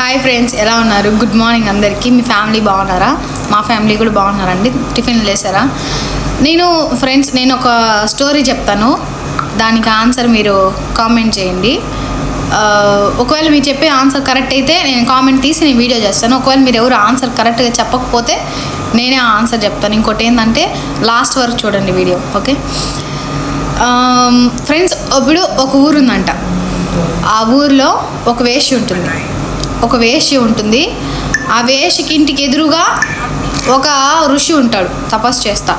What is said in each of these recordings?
Hi friends ఎలా ఉన్నారు? Good morning అందరికీ. మీ ఫ్యామిలీ బాగున్నారా? మా ఫ్యామిలీ కూడా బాగున్నారండి. టిఫిన్ లేసారా? నేను ఫ్రెండ్స్ నేను ఒక స్టోరీ చెప్తాను. దానికి ఆన్సర్ మీరు కామెంట్ చేయండి. ఒకవేళ మీరు చెప్పే ఆన్సర్ కరెక్ట్ అయితే నేను కామెంట్ తీసి నేను వీడియో చేస్తాను. ఒకవేళ మీరు ఎవరు ఆన్సర్ కరెక్ట్గా చెప్పకపోతే నేనే ఆ ఆన్సర్ చెప్తాను. ఇంకోటి ఏంటంటే లాస్ట్ వరకు చూడండి వీడియో ఓకే? ఫ్రెండ్స్ ఇప్పుడు ఒక ఊరు ఉందంట. ఆ ఊరిలో ఒక వేషి ఉంటుంది ఒక వేష్య ఉంటుంది. ఆ వేష్యకి ఇంటికి ఎదురుగా ఒక ఋషి ఉంటాడు. తపస్సు చేస్తా.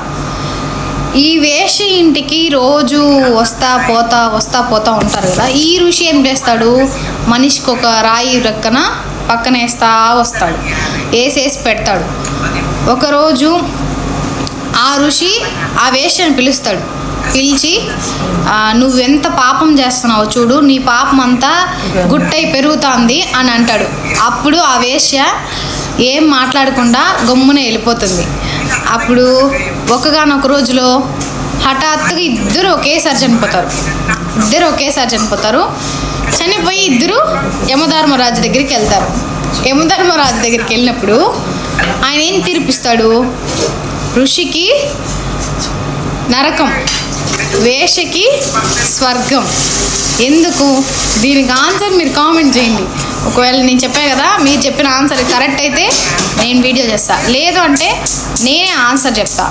ఈ వేషి ఇంటికి రోజు వస్తా పోతా వస్తా పోతా ఉంటారు కదా. ఈ ఋషి ఏం చేస్తాడు? మనిషికి ఒక రాయి ప్రక్కన పక్కన వేస్తా వస్తాడు. వేసేసి పెడతాడు. ఒకరోజు ఆ ఋషి ఆ వేష్యని పిలుస్తాడు. పిలిచి నువ్వెంత పాపం చేస్తున్నావు చూడు నీ పాపం అంతా గుట్టై పెరుగుతోంది అని అంటాడు. అప్పుడు ఆ వేశ్య ఏం మాట్లాడకుండా గమ్మున వెళ్ళిపోతుంది. అప్పుడు ఒకగానొక రోజులో హఠాత్తుగా ఇద్దరు ఒకేసారి చనిపోతారు ఇద్దరు ఒకేసారి చనిపోతారు చనిపోయి ఇద్దరు యమధర్మరాజు దగ్గరికి వెళ్తారు. యమధర్మరాజు దగ్గరికి వెళ్ళినప్పుడు ఆయన ఏం తీర్పిస్తాడు? ఋషికి నరకం. వేషకి స్వర్గం. ఎందుకు? దీనికి ఆన్సర్ మీరు కామెంట్ చేయండి. ఒకవేళ నేను చెప్పాను కదా మీరు చెప్పిన ఆన్సర్ కరెక్ట్ అయితే నేను వీడియో చేస్తా. లేదు అంటే నేనే ఆన్సర్ చెప్తా.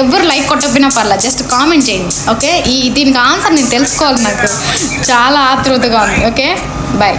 ఎవరు లైక్ కొట్టకపోయినా పర్లేదు జస్ట్ కామెంట్ చేయండి ఓకే? ఈ దీనికి ఆన్సర్ నేను తెలుసుకోవాలి నాకు. చాలా ఆతృతగా ఉంది ఓకే? బాయ్.